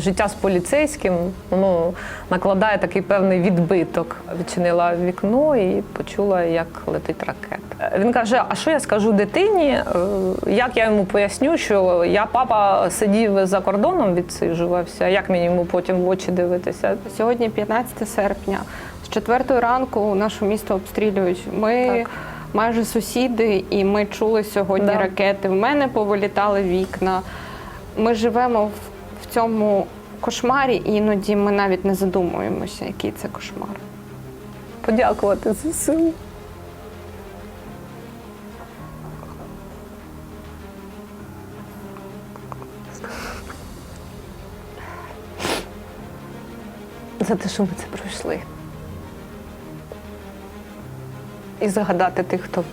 життя з поліцейським воно накладає такий певний відбиток. Відчинила вікно і почула, як летить ракета. Він каже: А що я скажу дитині? Е, Як я йому поясню, що я папа сидів за кордоном, відсиджувався? Як мені йому потім в очі дивитися? Сьогодні 15 серпня. З четвертої ранку наше місто обстрілюють. Ми Так. майже сусіди, і ми чули сьогодні Да. ракети. В мене повилітали вікна. Ми живемо в, в цьому кошмарі, і іноді ми навіть не задумуємося, який це кошмар. Подякувати за силу. За те, що ми це пройшли. І згадати тих, хто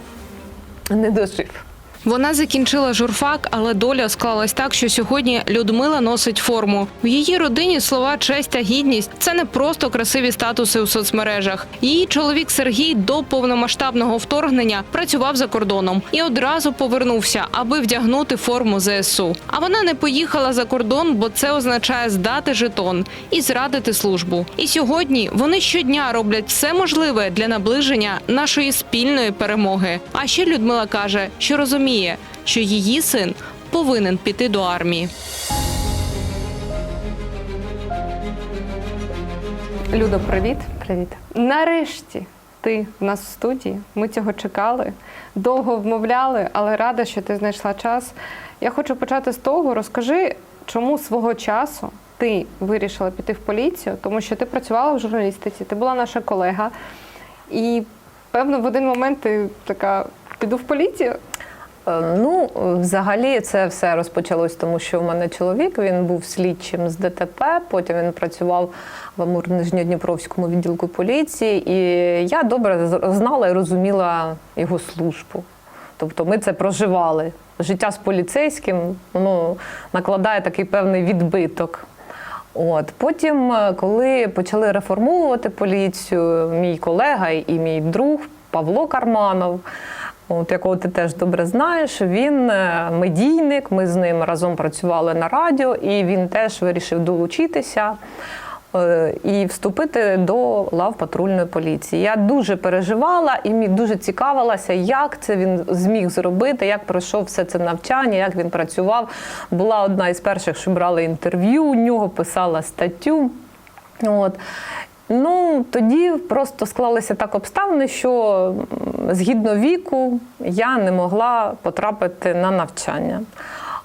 не дожив. Вона закінчила журфак, але доля склалась так, що сьогодні Людмила носить форму. В її родині слова честь та гідність це не просто красиві статуси у соцмережах. Її чоловік Сергій до повномасштабного вторгнення працював за кордоном і одразу повернувся, аби вдягнути форму ЗСУ. А вона не поїхала за кордон, бо це означає здати жетон і зрадити службу. І сьогодні вони щодня роблять все можливе для наближення нашої спільної перемоги. А ще Людмила каже, що розуміє, що її син повинен піти до армії. Людо, привіт. Привіт. Нарешті ти в нас в студії. Ми цього чекали, довго вмовляли, але рада, що ти знайшла час. Я хочу почати з того, розкажи, чому свого часу ти вирішила піти в поліцію, тому що ти працювала в журналістиці, ти була наша колега, і певно в один момент ти така піду в поліцію. Е, Ну, взагалі, це все розпочалось, тому що в мене чоловік він був слідчим з ДТП. Потім він працював в Амур-Нижньодніпровському відділку поліції, і я добре знала і розуміла його службу. Тобто ми це проживали. Життя з поліцейським воно накладає такий певний відбиток. От потім, е, коли почали реформовувати поліцію, мій колега і мій друг Павло Карманов, от якого ти теж добре знаєш, він е, медійник. Ми з ним разом працювали на радіо, і він теж вирішив долучитися. е, І вступити до лав патрульної поліції. Я дуже переживала і дуже цікавилася, як це він зміг зробити, як пройшов все це навчання, як він працював. Була одна із перших, що брали інтерв'ю у нього, писала статтю. От. Ну, тоді просто склалися так обставини, що згідно віку я не могла потрапити на навчання.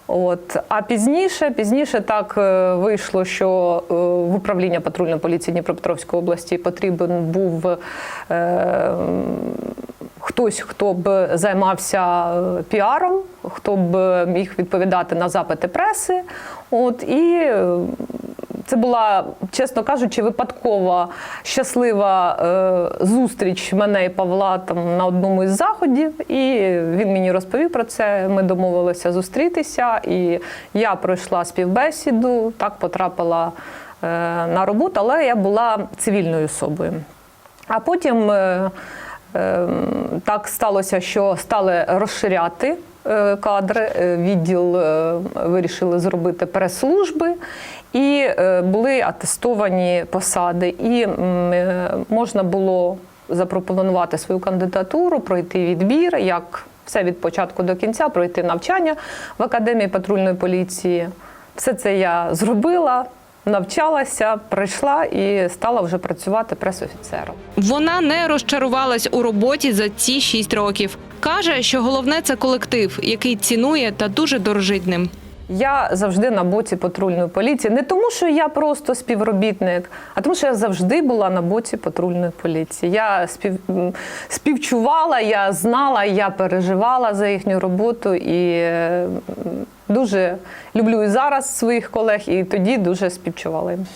От. А пізніше, пізніше так е, вийшло, що е, в управління патрульної поліції Дніпропетровської області потрібен був е, хтось, хто б займався е, піаром, хто б міг відповідати на запити преси. От, і це була, чесно кажучи, випадкова щаслива е, зустріч мене і Павла там на одному із заходів. І він мені розповів про це. Ми домовилися зустрітися, і я пройшла співбесіду, так потрапила е, на роботу, але я була цивільною особою. А потім е, е, так сталося, що стали розширяти е, кадри. Е, Відділ е, вирішили зробити прес-служби, і е, були атестовані посади. І е, можна було запропонувати свою кандидатуру, пройти відбір, як все від початку до кінця, пройти навчання в академії патрульної поліції. Все це я зробила. Навчалася, прийшла і стала вже працювати пресофіцером. Вона не розчарувалась у роботі за ці шість років. Каже, що головне це колектив, який цінує та дуже дорожить ним. Я завжди на боці патрульної поліції. Не тому, що я просто співробітник, а тому, що я завжди була на боці патрульної поліції. Я спів, співчувала, я знала, я переживала за їхню роботу і дуже люблю і зараз своїх колег, і тоді дуже співчувала їм.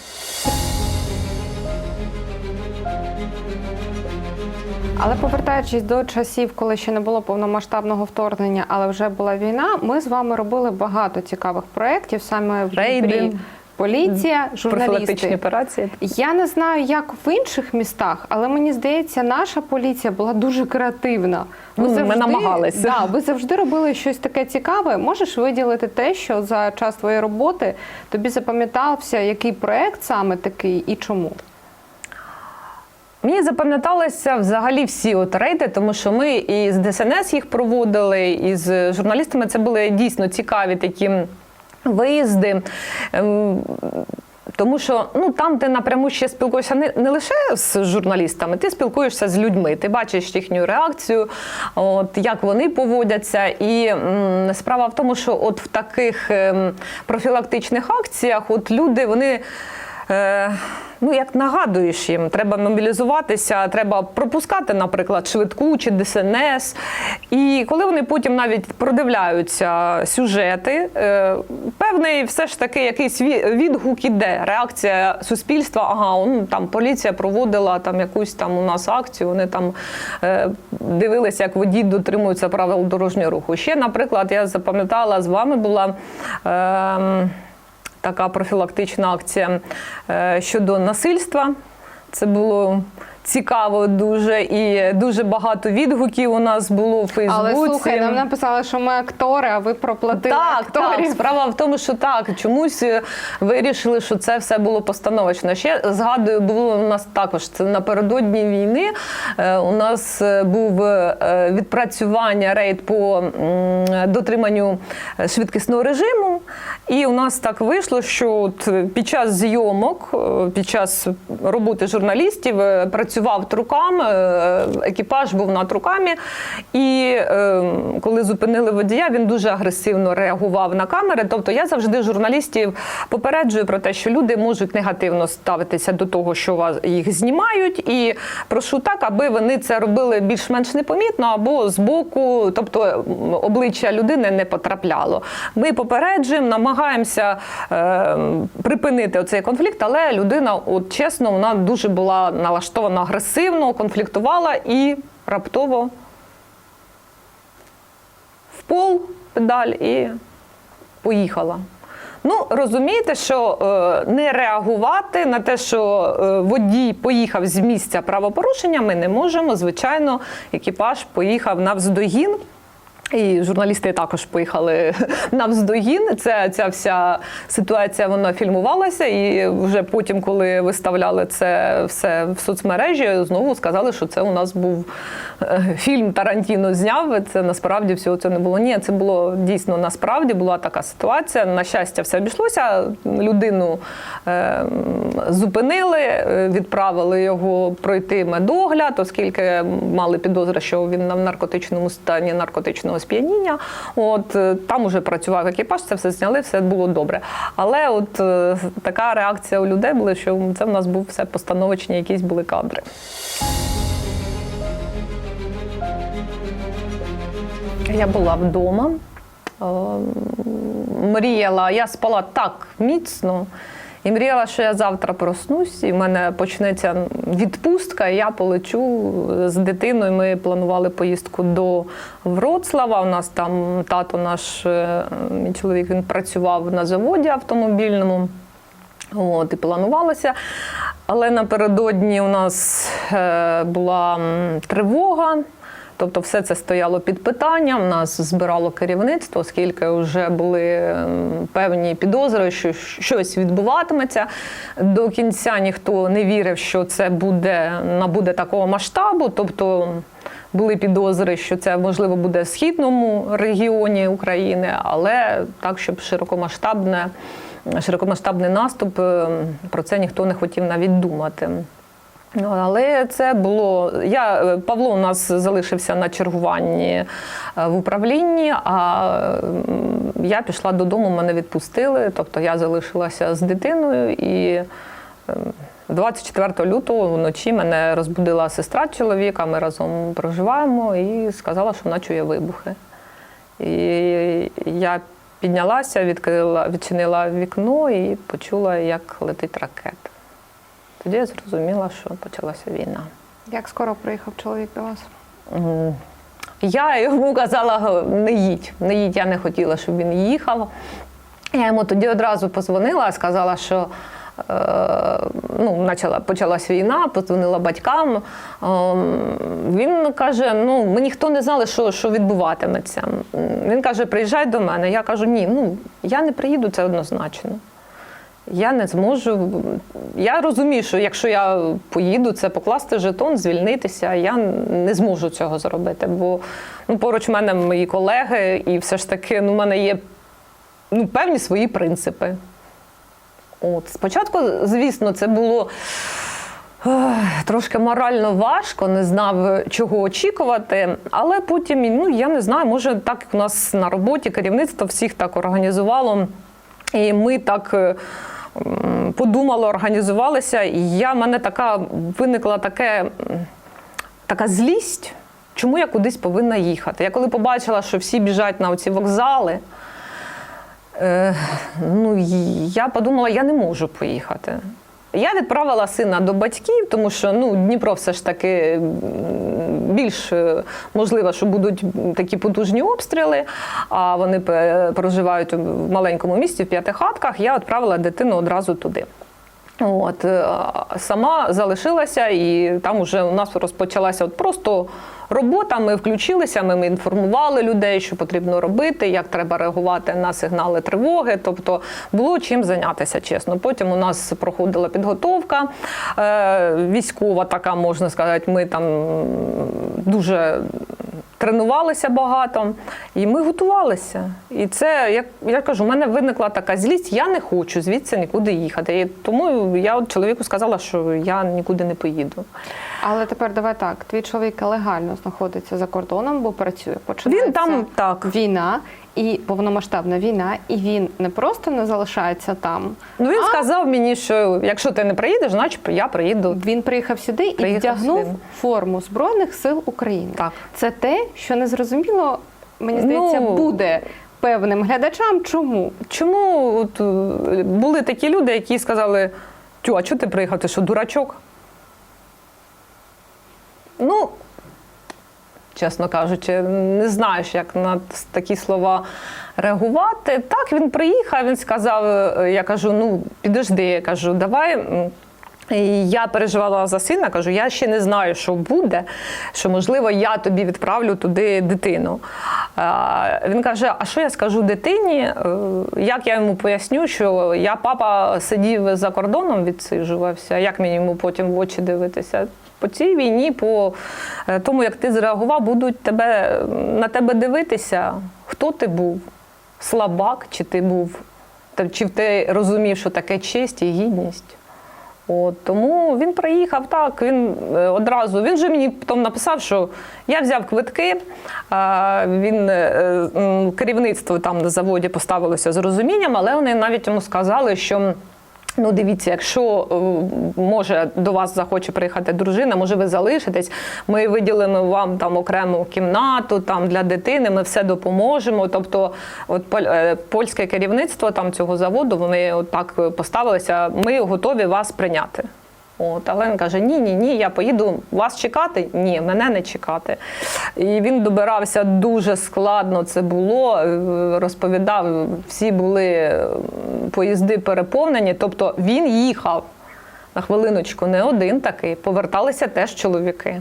Але повертаючись до часів, коли ще не було повномасштабного вторгнення, але вже була війна, ми з вами робили багато цікавих проєктів саме в Дніпрі. поліція, Профілактичні журналісти. операції. Я не знаю, як в інших містах, але мені здається, наша поліція була дуже креативна. Ну, ми намагалися. Да, ви завжди робили щось таке цікаве. Можеш виділити те, що за час твоєї роботи тобі запам'ятався, який проект саме такий і чому? Мені запам'яталися взагалі всі от рейди, тому що ми і з ДСНС їх проводили, і з журналістами це були дійсно цікаві такі виїзди. Ем, Тому що ну там ти напряму ще спілкуєшся не, не лише з журналістами, ти спілкуєшся з людьми, ти бачиш їхню реакцію, от як вони поводяться. І м, справа в тому, що от в таких ем, профілактичних акціях, от люди вони. Е, Ну, як нагадуєш їм, треба мобілізуватися, треба пропускати, наприклад, швидку чи ДСНС. І коли вони потім навіть продивляються сюжети, е, певний все ж таки якийсь відгук іде, реакція суспільства. Ага, ну там поліція проводила там якусь там у нас акцію. Вони там е, дивилися, як водій дотримуються правил дорожнього руху. Ще, наприклад, я запам'ятала з вами була. Е, така профілактична акція е, щодо насильства. Це було цікаво дуже і дуже багато відгуків у нас було в Фейсбуці. Але слухай, нам написали, що ми актори, а ви проплатили Так, акторів. так, справа в тому, що так, чомусь е, вирішили, що це все було постановочно. Ще згадую, було у нас також це напередодні війни. е, У нас е, був е, відпрацювання рейд по м, дотриманню е, швидкісного режиму. І у нас так вийшло, що от під час зйомок, е, під час роботи журналістів е, працював трукам, е, екіпаж був на трукамі. І е, коли зупинили водія, він дуже агресивно реагував на камери. Тобто я завжди журналістів попереджую про те, що люди можуть негативно ставитися до того, що вас їх знімають, і прошу так, аби вони це робили більш-менш непомітно або збоку, тобто обличчя людини не потрапляло. Ми попереджуємо, намагаємося е, припинити оцей конфлікт, але людина, от чесно, вона дуже була налаштована агресивно, конфліктувала і раптово в пол педаль і поїхала. Ну, розумієте, що е, не реагувати на те, що е, водій поїхав з місця правопорушення, ми не можемо. Звичайно, екіпаж поїхав навздогін. І журналісти також поїхали навздогін. Це ця вся ситуація вона фільмувалася, і вже потім, коли виставляли це все в соцмережі, знову сказали, що це у нас був е, фільм Тарантіно зняв. Це насправді всього це не було. Ні, це було дійсно насправді була така ситуація. На щастя, все обійшлося. Людину е, зупинили, відправили його пройти медогляд, оскільки мали підозри, що він в наркотичному стані наркотичного сп'яніння. От е, там уже працював екіпаж, це все зняли, все було добре. Але от е, така реакція у людей була, що це в нас був все постановочні, якісь були кадри. Я була вдома, е, мріяла, я спала так міцно. І мріяла, що я завтра проснусь, і в мене почнеться відпустка, і я полечу з дитиною. Ми планували поїздку до Вроцлава. У нас там тато наш, е, мій чоловік, він працював на заводі автомобільному. От, і планувалося. Але напередодні у нас е, була тривога. Тобто все це стояло під питанням, нас збирало керівництво, оскільки вже були певні підозри, що щось відбуватиметься. До кінця ніхто не вірив, що це буде набуде такого масштабу. Тобто були підозри, що це можливо буде в східному регіоні України, але так, щоб широкомасштабне, широкомасштабний наступ, е, про це ніхто не хотів навіть думати. Ну, Але це було. Я е, Павло у нас залишився на чергуванні е, в управлінні, а я пішла додому, мене відпустили. Тобто я залишилася з дитиною і. ем, 24 лютого вночі мене розбудила сестра чоловіка, ми разом проживаємо і сказала, що вона чує вибухи. І я піднялася, відкрила, відчинила вікно і почула, як летить ракета. Тоді я зрозуміла, що почалася війна. Як скоро приїхав чоловік до вас? Я йому казала, не їдь, не їдь. Я не хотіла, щоб він їхав. Я йому тоді одразу позвонила, сказала, що е, ну, почала, почалась війна, подзвонила батькам. Е, він каже: ну, ми ніхто не знали, що, що відбуватиметься. Він каже, приїжджай до мене. Я кажу, ні, ну я не приїду, це однозначно. Я не зможу. Я розумію, що якщо я поїду, це покласти жетон, звільнитися. Я не зможу цього зробити, бо ну, поруч мене мої колеги, і все ж таки ну, в мене є ну, певні свої принципи. От. Спочатку, звісно, це було ех, трошки морально важко, не знав, чого очікувати. Але потім, ну я не знаю, може, так як у нас на роботі керівництво всіх так організувало. І ми так е, організувалася. І в мене така виникла таке, така злість, чому я кудись повинна їхати. Я коли побачила, що всі біжать на оці вокзали. Е, ну, я подумала, я не можу поїхати. Я відправила сина до батьків, тому що ну, Дніпро все ж таки більш е, можливо, що будуть такі потужні обстріли, а вони проживають в маленькому місті в п'ятихатках. Я відправила дитину одразу туди. От, е, сама залишилася, і там вже у нас розпочалася от просто робота. Ми включилися, ми, інформували людей, що потрібно робити, як треба реагувати на сигнали тривоги. Тобто було чим зайнятися, чесно. Потім у нас проходила підготовка е, військова, така можна сказати. Ми там дуже тренувалися багато, і ми готувалися. І це, як я кажу, у мене виникла така злість, я не хочу звідси нікуди їхати. І тому я от чоловіку сказала, що я нікуди не поїду. Але тепер давай так: твій чоловік легально знаходиться за кордоном, бо працює. Починається Він там так. війна і повномасштабна війна, і він не просто не залишається там. Ну він а сказав мені, що якщо ти не приїдеш, значить я приїду. Він приїхав сюди і вдягнув сюди. форму Збройних сил України. Так. Це те, що не зрозуміло, мені здається, Ну, буде певним глядачам. Чому? Чому от, е, були такі люди, які сказали: Тю, а чого ти приїхав? Ти що, дурачок? Ну, чесно кажучи, не знаєш, як на такі слова реагувати. Так, він приїхав, він сказав: я кажу, ну, підожди, я кажу, давай. і я переживала за сина, кажу, я ще не знаю, що буде, що можливо я тобі відправлю туди дитину. Він каже: А що я скажу дитині? Е, Як я йому поясню, що я папа сидів за кордоном, відсиджувався, як мені йому потім в очі дивитися? По цій війні, по е, тому, як ти зреагував, будуть тебе на тебе дивитися, хто ти був, слабак, чи ти був, чи ти розумів, що таке честь і гідність. От, тому він приїхав так, він е, одразу, він же мені потім написав, що я взяв квитки, він, е, керівництво там на заводі поставилося з розумінням, але вони навіть йому сказали, що. Ну, дивіться, якщо е, може до вас захоче приїхати дружина, може ви залишитесь. Ми виділимо вам там окрему кімнату там для дитини. Ми все допоможемо. Тобто, от е, польське керівництво там цього заводу, вони от так е, поставилися. Ми готові вас прийняти. От, але він каже: ні, ні, ні, я поїду вас чекати. Ні, мене не чекати. І він добирався дуже складно. Це було. е, Розповідав, всі були е, поїзди переповнені. Тобто він їхав на хвилиночку, не один такий. Поверталися теж чоловіки.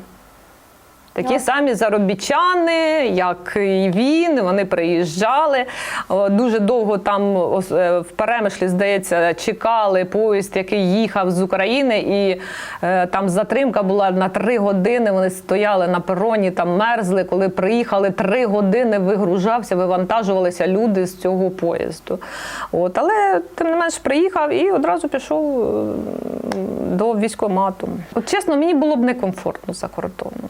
Такі самі заробітчани, як і він, вони приїжджали. Дуже довго там е, в перемишлі, здається, чекали поїзд, який їхав з України, і е, там затримка була на три години. Вони стояли на пероні, там мерзли. Коли приїхали, три години вигружався, вивантажувалися люди з цього поїзду. От, але тим не менш приїхав і одразу пішов е, до військкомату. От чесно, мені було б некомфортно за кордоном.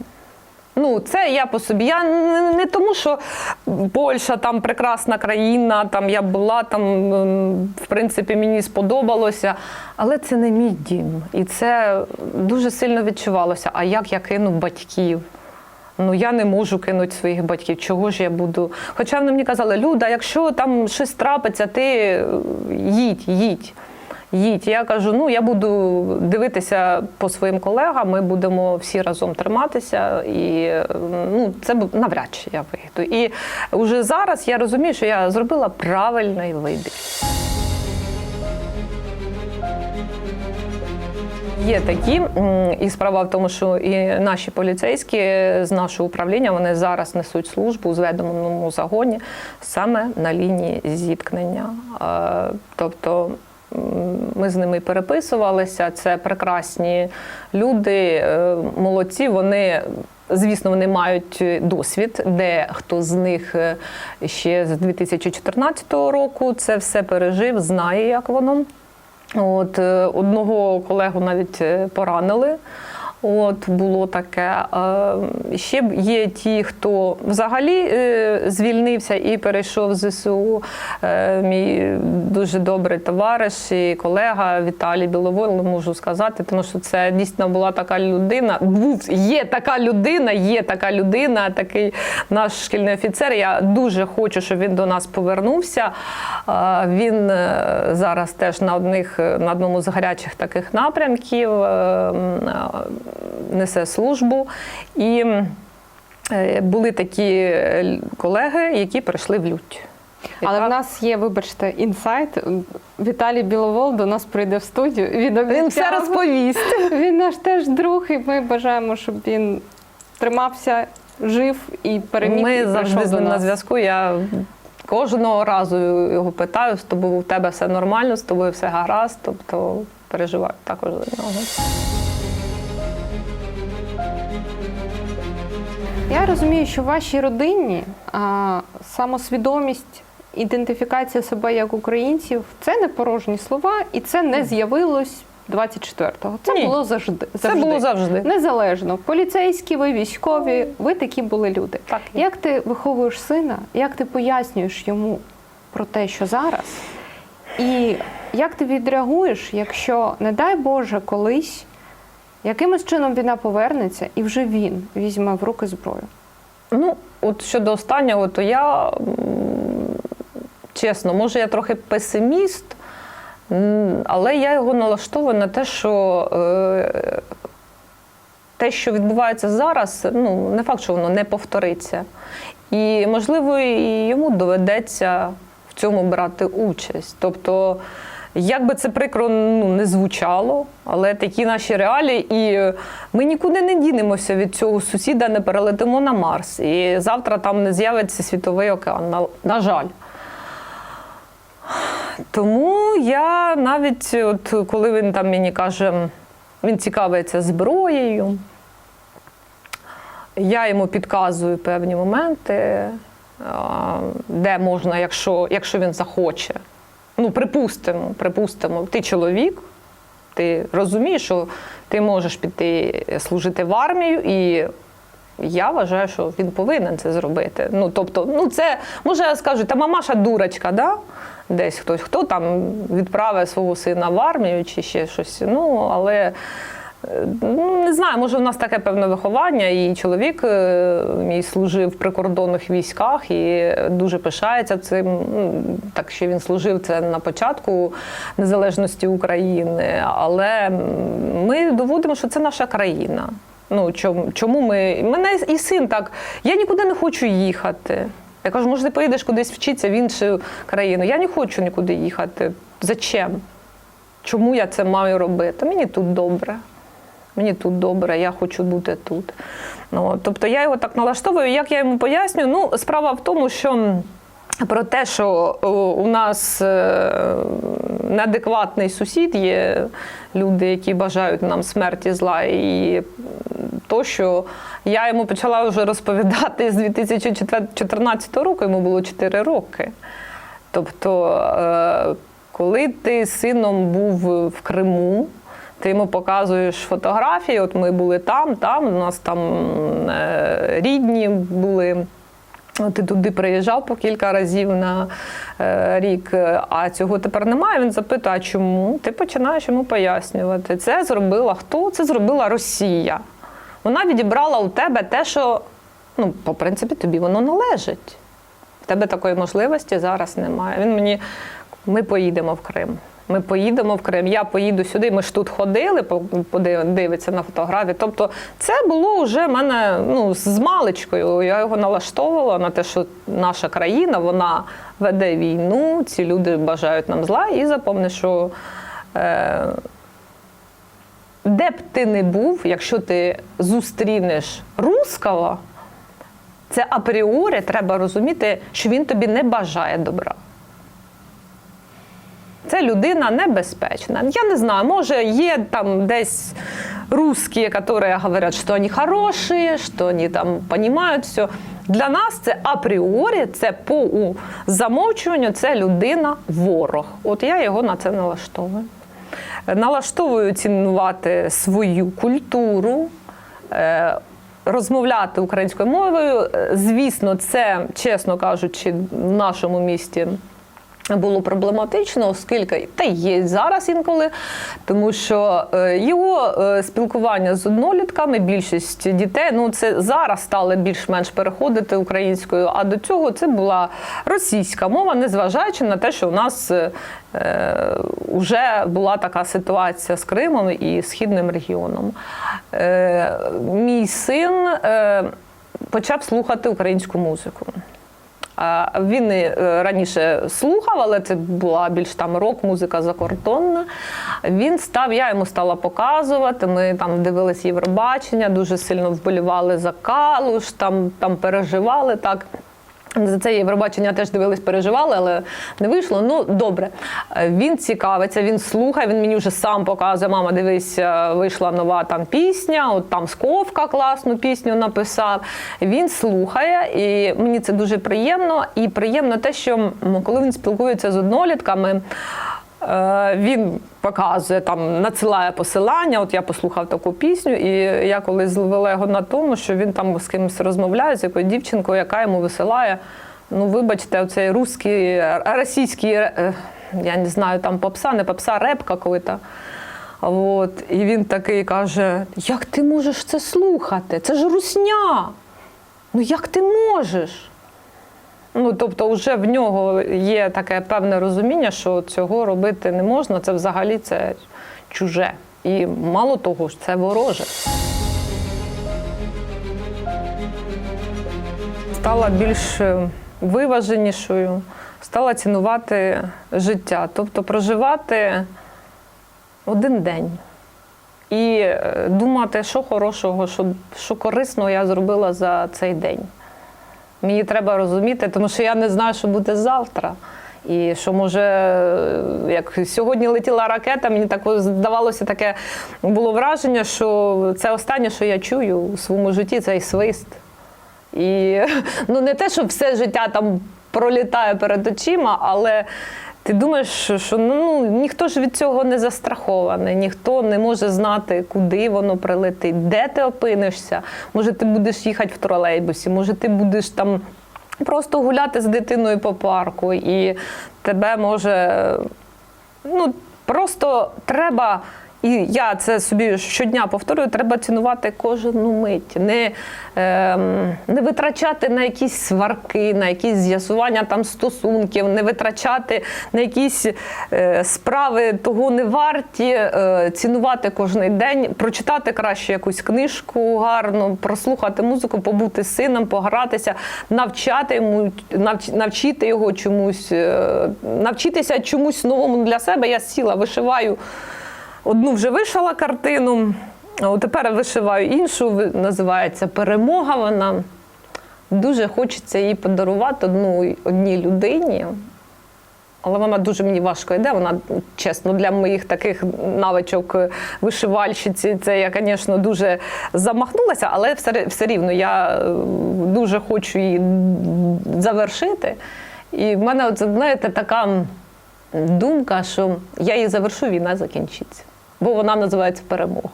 Ну, це я по собі. Я не, не тому, що Польща там прекрасна країна, там я була там, ем, в принципі, мені сподобалося, але це не мій дім. І це дуже сильно відчувалося. А як я кину батьків? Ну я не можу кинути своїх батьків. Чого ж я буду? Хоча вони мені казали, Люда, якщо там щось трапиться, ти їдь, їдь. Їдь. Я кажу: ну я буду дивитися по своїм колегам, ми будемо всі разом триматися, і ну це навряд чи я вийду. І вже зараз я розумію, що я зробила правильний вибір. Є такі, і справа в тому, що і наші поліцейські з нашого управління вони зараз несуть службу у зведеному загоні саме на лінії зіткнення. Е, Тобто ми з ними переписувалися. Це прекрасні люди, е, молодці. Вони. Звісно, вони мають досвід, де хто з них е, ще з 2014 року це все пережив, знає, як воно. От е, одного колегу навіть поранили. От було таке. Ще є ті, хто взагалі е, звільнився і перейшов в ЗСУ. Е, Мій дуже добрий товариш і колега Віталій Біловол, можу сказати, тому що це дійсно була така людина. Був є така людина, є така людина, такий наш шкільний офіцер. Я дуже хочу, щоб він до нас повернувся. Він е, зараз теж на одних на одному з гарячих таких напрямків е, м, е, несе службу. І е, були такі е, колеги, які прийшли в лють. Але Яка- в нас є, вибачте, інсайт. Віталій Біловол до нас прийде в студію. Він, він все розповість. Він наш теж друг, і ми бажаємо, щоб він тримався, жив і переміг. і Ми прийшов завжди з ним на зв'язку. Я кожного разу його питаю: з тобою у тебе все нормально, з тобою все гаразд. Тобто переживаю також за нього. Я розумію, що в вашій родині а, самосвідомість, ідентифікація себе як українців це не порожні слова, і це не з'явилось 24-го. Це Ні. було завжди. Це було завжди. Незалежно. Поліцейські, ви військові, ви такі були люди. Так. Як ти виховуєш сина, як ти пояснюєш йому про те, що зараз? І як ти відреагуєш, якщо, не дай Боже, колись якимось чином війна повернеться, і вже він візьме в руки зброю? Ну, от щодо останнього, то я чесно, може, я трохи песиміст, але я його налаштовую на те, що е, те, що відбувається зараз, ну, не факт, що воно не повториться. І, можливо, і йому доведеться в цьому брати участь. Тобто, як би це прикро ну, не звучало, але такі наші реалії, і ми нікуди не дінемося від цього сусіда, не перелетимо на Марс. І завтра там не з'явиться світовий океан. На, на жаль. Тому я навіть, от коли він там мені каже, він цікавиться зброєю, я йому підказую певні моменти, де можна, якщо, якщо він захоче. Ну, припустимо, припустимо, ти чоловік, ти розумієш, що ти можеш піти служити в армію, і я вважаю, що він повинен це зробити. Ну, тобто, ну це може я скажу, та мамаша дурочка, да? Десь хтось, хто там відправив свого сина в армію чи ще щось. Ну, але е, не знаю, може, у нас таке певне виховання, і чоловік е, мій служив в прикордонних військах і дуже пишається цим. Ну, Так що він служив це на початку незалежності України. Але ми доводимо, що це наша країна. Ну чому ми. Мене і син так, я нікуди не хочу їхати. Я кажу, може, ти поїдеш кудись вчитися в іншу країну. Я не хочу нікуди їхати. Зачем? Чому я це маю робити? Мені тут добре. Мені тут добре, я хочу бути тут. Ну, тобто я його так налаштовую. Як я йому пояснюю? Ну, справа в тому, що про те, що у нас е, неадекватний сусід, є люди, які бажають нам смерті зла, і то, я йому почала вже розповідати з 2014 року, йому було 4 роки. Тобто, е, коли ти сином був в Криму, йому показуєш фотографії. От ми були там, там, у нас там е, рідні були. Ти туди приїжджав по кілька разів на е, рік, а цього тепер немає. Він запитує, а чому? Ти починаєш йому пояснювати. Це зробила хто? Це зробила Росія. Вона відібрала у тебе те, що, ну, по принципі, тобі воно належить. В тебе такої можливості зараз немає. Він мені, ми поїдемо в Крим. Ми поїдемо в Крим, я поїду сюди. Ми ж тут ходили, по- подив- дивиться на фотографії. Тобто, це було вже в мене ну, з маличкою. Я його налаштовувала на те, що наша країна вона веде війну, ці люди бажають нам зла. І запомни, що е, де б ти не був, якщо ти зустрінеш руского, це апріорі треба розуміти, що він тобі не бажає добра. Це людина небезпечна. Я не знаю, може є там десь русські, які говорять, що вони хороші, що вони там розуміють все. Для нас це апріорі, це по замовчуванню, це людина ворог. От я його на це налаштовую. Налаштовую цінувати свою культуру. е, Розмовляти українською мовою, Е, звісно, це, чесно кажучи, в нашому місті було проблематично, оскільки та є зараз інколи, тому що е, його е, спілкування з однолітками, більшість дітей, ну це зараз стали більш-менш переходити українською, а до цього це була російська мова, незважаючи на те, що у нас е, вже була така ситуація з Кримом і східним регіоном. Е, мій син е, почав слухати українську музику. Він е, раніше слухав, але це була більш там рок-музика закордонна. Він став, я йому стала показувати. Ми там дивились Євробачення, дуже сильно вболівали за Калуш, там, там переживали так. За це Євробачення теж дивились, переживали, але не вийшло. Ну добре. Е, Він цікавиться, він слухає. Він мені вже сам показує. Мама, дивись, е, вийшла нова там пісня. От там Сковка класну пісню написав. Він слухає, і мені це дуже приємно. І приємно те, що коли він спілкується з однолітками. Е, Він показує там, надсилає посилання. От я послухав таку пісню, і я колись зловила його на тому, що він там з кимось розмовляє, з якою дівчинкою, яка йому висилає. Ну, вибачте, оцей русський, російський, е, я не знаю, там попса, не попса, реп какой-то. От. І він такий каже: Як ти можеш це слухати? Це ж русня. Ну як ти можеш? Ну, тобто, вже в нього є таке певне розуміння, що цього робити не можна, це взагалі це чуже. І мало того ж, це вороже. Стала більш е, виваженішою, стала цінувати життя, тобто проживати один день. І е, думати, що хорошого, що, що корисного я зробила за цей день. Мені треба розуміти, тому що я не знаю, що буде завтра. І що може, як сьогодні летіла ракета, мені так здавалося таке було враження, що це останнє, що я чую у своєму житті, цей свист. І ну не те, що все життя там пролітає перед очима, але ти думаєш, що, що ну, ніхто ж від цього не застрахований, ніхто не може знати, куди воно прилетить, де ти опинишся. Може, ти будеш їхати в тролейбусі, може, ти будеш там просто гуляти з дитиною по парку, і тебе може. Ну, просто треба. І я це собі щодня повторюю, треба цінувати кожну мить, не, ем, не витрачати на якісь сварки, на якісь з'ясування там стосунків, не витрачати на якісь е, справи того не варті, е, цінувати кожен день, прочитати краще якусь книжку гарну, прослухати музику, побути з сином, погратися, навчати йому, навч- навчити його чомусь, е, навчитися чомусь новому для себе. Я сіла, вишиваю. Одну вже вишила картину, а тепер вишиваю іншу, називається Перемога. Вона дуже хочеться її подарувати одну, одній людині. Але вона дуже мені важко йде. Вона, чесно, для моїх таких навичок вишивальщиці, це я, звісно, дуже замахнулася, але все, все рівно я е, дуже хочу її завершити. І в мене, от, знаєте, така думка, що я її завершу, війна закінчиться. Бо вона називається перемога.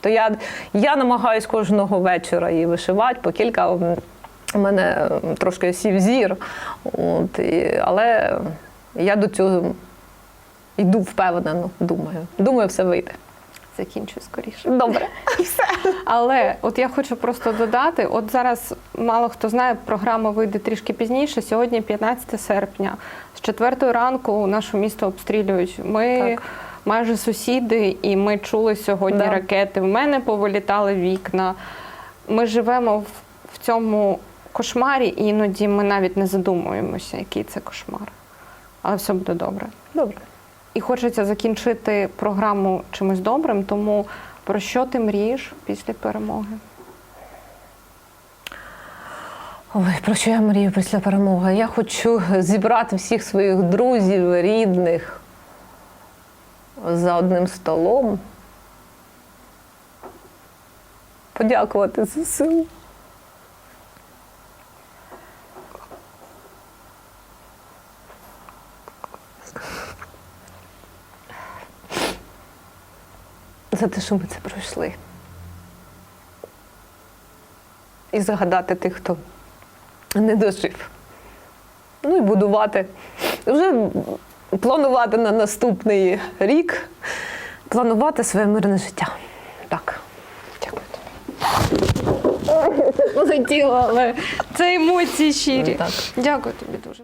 То я, я намагаюсь кожного вечора її вишивати, по кілька у мене трошки сів зір. От, і, але я до цього йду впевнено, думаю. Думаю, все вийде. закінчуй скоріше. Добре. Але от я хочу просто додати: от зараз мало хто знає, програма вийде трішки пізніше. Сьогодні 15 серпня. З 4 ранку наше місто обстрілюють. Ми Так. Майже сусіди, і ми чули сьогодні Да. ракети. В мене повилітали вікна. Ми живемо в, в цьому кошмарі, і іноді ми навіть не задумуємося, який це кошмар. Але все буде добре. Добре. І хочеться закінчити програму чимось добрим, тому про що ти мрієш після перемоги? Ой, про що я мрію після перемоги? Я хочу зібрати всіх своїх друзів, рідних за одним столом. Подякувати за силу. За те, що ми це пройшли. І загадати тих, хто не дожив. Ну і будувати. Вже планувати на наступний рік, планувати своє мирне життя. Так. Дякую тобі. Полетіло, але це емоції щирі. Дякую тобі дуже.